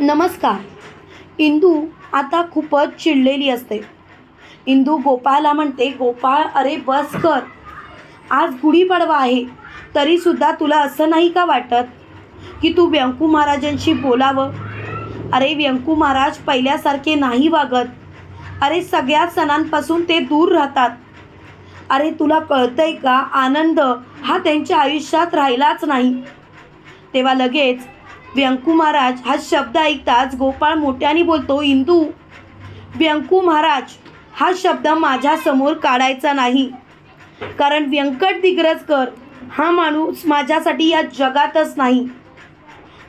नमस्कार. इंदू आता खूपच चिडलेली असते. इंदू गोपाळला म्हणते गोपाळ अरे बस कर. आज गुढीपाडवा आहे. तरीसुद्धा तुला असं नाही का वाटत की तू व्यंकू महाराजांशी बोलावं? अरे व्यंकू महाराज पहिल्यासारखे नाही वागत. अरे सगळ्या सणांपासून ते दूर राहतात. अरे तुला कळतंय का? आनंद हा त्यांच्या आयुष्यात राहिलाच नाही. तेव्हा लगेच व्यंकू महाराज हा शब्द ऐकताच गोपाळ मोठ्याने बोलतो इंदू व्यंकू महाराज हा शब्द माझ्यासमोर काढायचा नाही. कारण व्यंकट दिग्रजकर हा माणूस माझ्यासाठी या जगातच नाही.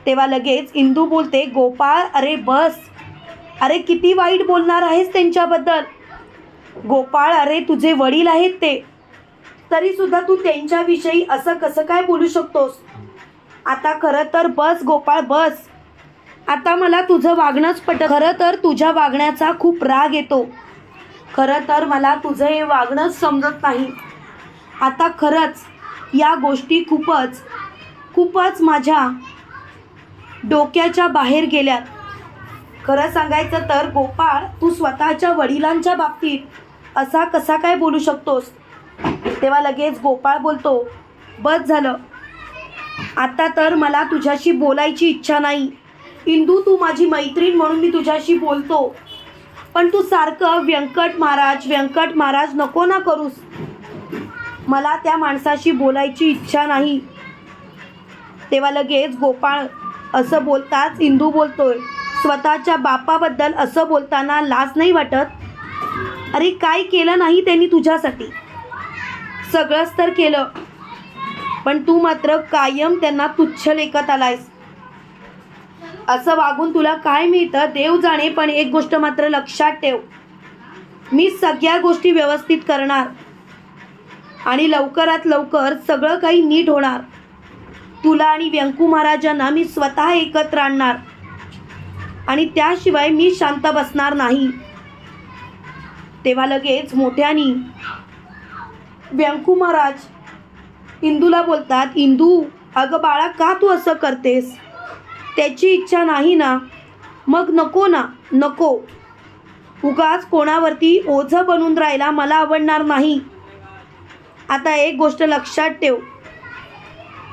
तेव्हा लगेच इंदू बोलते गोपाळ अरे बस. अरे किती वाईट बोलणार आहेस त्यांच्याबद्दल. गोपाळ अरे तुझे वडील आहेत ते. तरीसुद्धा तू त्यांच्याविषयी असं कसं काय बोलू शकतोस? आता खरं तर बस गोपाळ बस. आता मला तुझं वागणंच पट खरं तर तुझ्या वागण्याचा खूप राग येतो. खरं तर मला तुझं हे वागणंच समजत नाही. आता खरंच या गोष्टी खूपच खूपच माझ्या डोक्याच्या बाहेर गेल्यात. खरं सांगायचं तर गोपाळ तू स्वतःच्या वडिलांच्या बाबतीत असा कसा काय बोलू शकतोस? तेव्हा लगेच गोपाळ बोलतो बस झालं. आता तर मला तुझ्याशी बोलायची इच्छा नाही. इंदू तू माझी मैत्रीण म्हणून मी तुझ्याशी बोलतो. पण तू सारखं व्यंकट महाराज व्यंकट महाराज नको ना करूस. मला त्या माणसाशी बोलायची इच्छा नाही. तेव्हा लगेच गोपाळ असं बोलताच इंदू बोलतोय. स्वतःच्या बापाबद्दल असं बोलताना लाज नाही वाटत? अरे काय केलं नाही त्यांनी तुझ्यासाठी? सगळंच तर केलं. पण तू मात्र कायम त्यांना तुच्छ लेखत आलायस. असं वागून तुला काय मिळतं देव जाणे पण एक गोष्ट मात्र लक्षात ठेव. मी सगळ्या गोष्टी व्यवस्थित करणार. आणि लवकरात लवकर सगळं काही नीट होणार. तुला आणि व्यंकू महाराजांना मी स्वतः एकत्र आणणार. आणि त्याशिवाय मी शांत बसणार नाही. तेव्हा लगेच मोठ्यानी व्यंकू महाराज इंदूला बोलतात इंदू अगं बाळा का तू असं करतेस? त्याची इच्छा नाही ना? मग नको ना नको. उगाच कोणावरती ओझं बनून राहायला मला आवडणार नाही. आता एक गोष्ट लक्षात ठेव.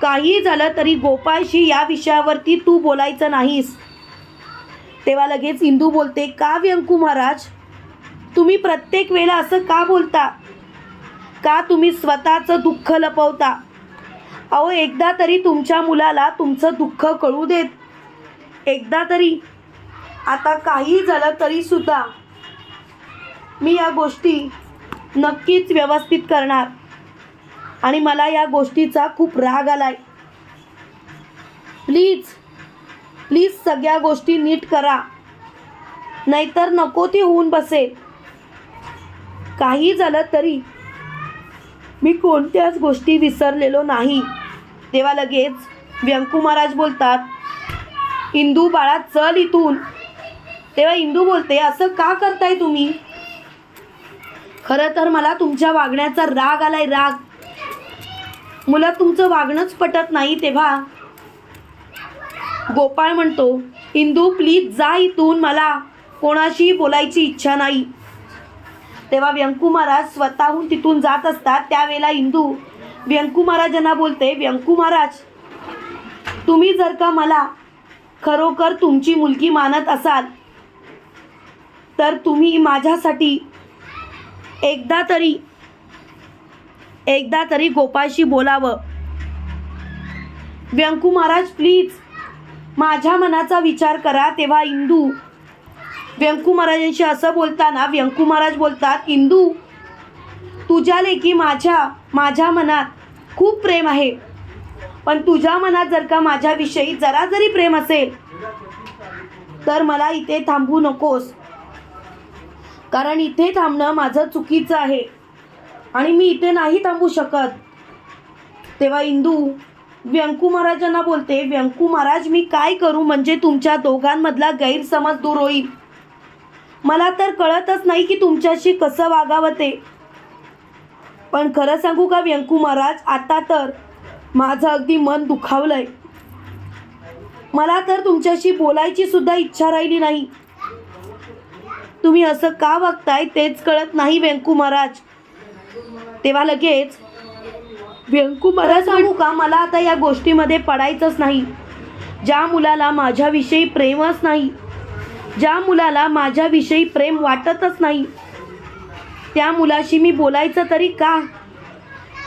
काही झालं तरी गोपाळशी या विषयावरती तू बोलायचं नाहीस. तेव्हा लगेच इंदू बोलते का व्यंकू महाराज? तुम्ही प्रत्येक वेळेला असं का बोलता? का तुम्ही स्वतःचं दुःख लपवता? अहो एकदा तरी तुमच्या मुलाला तुमचं दुःख कळू देत. एकदा तरी. आता काही झालं तरी सुद्धा. मी या गोष्टी नक्कीच व्यवस्थित करणार. आणि मला या गोष्टीचा खूप राग आलाय. प्लीज प्लीज सगळ्या गोष्टी नीट करा. नाहीतर नको ती होऊन बसेल. काही झालं तरी मी कोणत्याच गोष्टी विसरलेलो नाही. तेव्हा लगेच व्यंकू महाराज बोलतात इंदू बाळा चल इथून. तेव्हा इंदू बोलते असं का करताय तुम्ही? खरं तर मला तुमच्या वागण्याचा राग आलाय राग. मुलं तुमचं वागणंच पटत नाही तेव्हा. गोपाळ म्हणतो इंदू प्लीज जा इथून मला कोणाशी बोलायची इच्छा नाही. तेव्हा व्यंकू महाराज स्वतःहून तिथून जात असतात. त्यावेळेला इंदू व्यंकू महाराजांना बोलते व्यंकू महाराज तुम्ही जर का मला खरोखर तुमची मुलगी मानत असाल तर तुम्ही माझ्यासाठी एकदा तरी एकदा तरी गोपाळशी बोलावं. व्यंकू महाराज प्लीज माझ्या मनाचा विचार करा. तेव्हा इंदू व्यंकू महाराजांशी असं बोलताना व्यंकू महाराज बोलतात इंदू तुझ्या लेखी माझ्या माझ्या मनात खूप प्रेम आहे. पण तुझ्या मनात जर का माझ्याविषयी जरा जरी प्रेम असेल तर मला इथे थांबू नकोस. कारण इथे थांबणं माझं चुकीचं आहे आणि मी इथे नाही थांबू शकत. तेव्हा इंदू व्यंकू महाराजांना बोलते व्यंकू महाराज मी काय करू? म्हणजे तुमच्या दोघांमधला गैरसमज दूर होईल. मला तर कळतच नाही की तुमच्याशी कसं वागावं ते. पण खरं सांगू का व्यंकू महाराज आता तर माझं अगदी मन दुखावलंय. मला तर तुमच्याशी बोलायची सुद्धा इच्छा राहिली नाही. तुम्ही असं का वागताय तेच कळत नाही व्यंकू महाराज. तेव्हा लगेच व्यंकू महाराज सांगू का मला आता या गोष्टीमध्ये पडायचंच नाही. ज्या मुलाला माझ्याविषयी प्रेमच नाही. ज्या मुलाला माझ्याविषयी प्रेम वाटतच नाही त्या मुलाशी मी बोलायचं तरी का?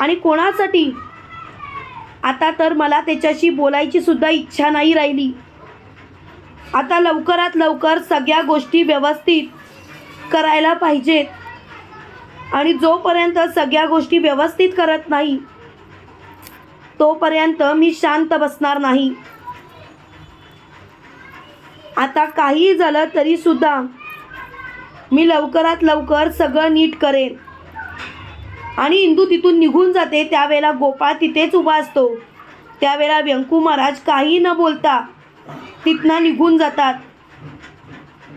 आणि कोणासाठी? आता तर मला त्याच्याशी बोलायची सुद्धा इच्छा नाही राहिली. आता लवकरात लवकर सगळ्या गोष्टी व्यवस्थित करायला पाहिजेत. आणि जोपर्यंत सगळ्या गोष्टी व्यवस्थित करत नाही तोपर्यंत मी शांत बसणार नाही. आता काही झालं तरीसुद्धा मी लवकरात लवकर सगळं नीट करेन. आणि इंदू तिथून निघून जाते त्यावेळेला गोपाळ तिथेच उभा असतो. त्यावेळेला व्यंकू महाराज काही न बोलता तिथनं निघून जातात.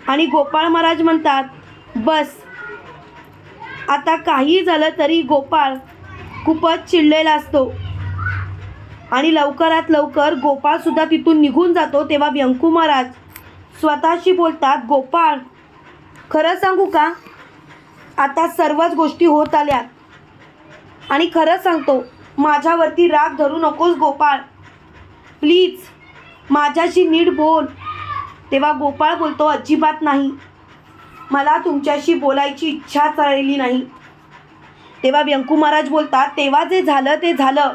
आणि गोपाळ महाराज म्हणतात बस आता काही झालं तरी गोपाळ खूपच चिडलेला असतो. आणि लवकरात लवकर गोपाळसुद्धा तिथून निघून जातो तेव्हा व्यंकू महाराज स्वतःशी बोलतात गोपाळ खरं सांगू का? आता सर्वच गोष्टी होत आल्यात. आणि खरं सांगतो माझ्यावरती राग धरू नकोस गोपाळ. प्लीज माझ्याशी नीट बोल. तेव्हा गोपाळ बोलतो अजिबात नाही. मला तुमच्याशी बोलायची इच्छा राहिली नाही. तेव्हा व्यंकू महाराज बोलतात तेव्हा जे झालं ते झालं.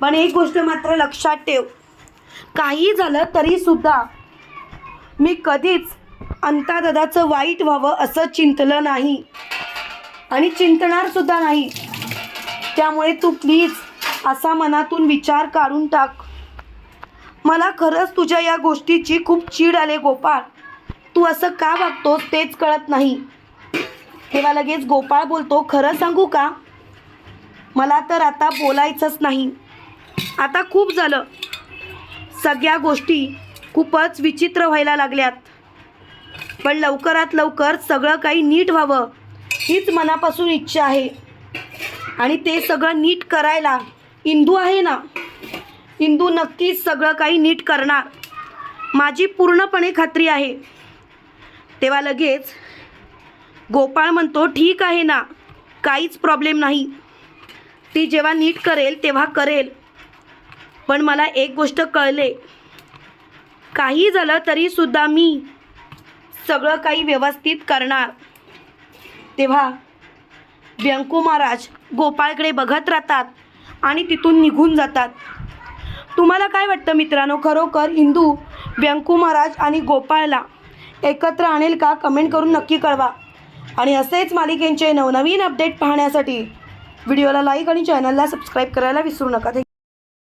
पण एक गोष्ट मात्र लक्षात ठेव. काही झालं तरीसुद्धा मी कधीच अंतादादाचं वाईट व्हावं असं चिंतलं नाही. आणि चिंतणार सुद्धा नाही. त्यामुळे तू प्लीज असा मनातून विचार काढून टाक. मला खरंच तुझ्या या गोष्टीची खूप चीड आले गोपाळ. तू असं का वागतोस तेच कळत नाही. तेव्हा लगेच गोपाळ बोलतो खरं सांगू का? मला तर आता बोलायचंच नाही. आता खूप झालं. सगळ्या गोष्टी खूपच विचित्र व्हायला लागल्यात. पण लवकरात लवकर सगळं काही नीट व्हावं हीच मनापासून इच्छा आहे. आणि ते सगळं नीट करायला इंदू आहे ना? इंदू नक्कीच सगळं काही नीट करणार. माझी पूर्णपणे खात्री आहे. तेव्हा लगेच गोपाळ म्हणतो ठीक आहे ना काहीच प्रॉब्लेम नाही. ती जेव्हा नीट करेल तेव्हा करेल. पण मला एक गोष्ट कळले. काही झालं तरीसुद्धा मी सगळं काही व्यवस्थित करणार. तेव्हा व्यंकू महाराज गोपाळकडे बघत राहतात आणि तिथून निघून जातात. तुम्हाला काय वाटतं मित्रांनो? खरोखर इंदू व्यंकू महाराज आणि गोपाळला एकत्र आणेल का? कमेंट करून नक्की कळवा. आणि असेच मालिकेंचे नवनवीन अपडेट पाहण्यासाठी व्हिडिओला लाईक आणि चॅनलला सबस्क्राईब करायला विसरू नका.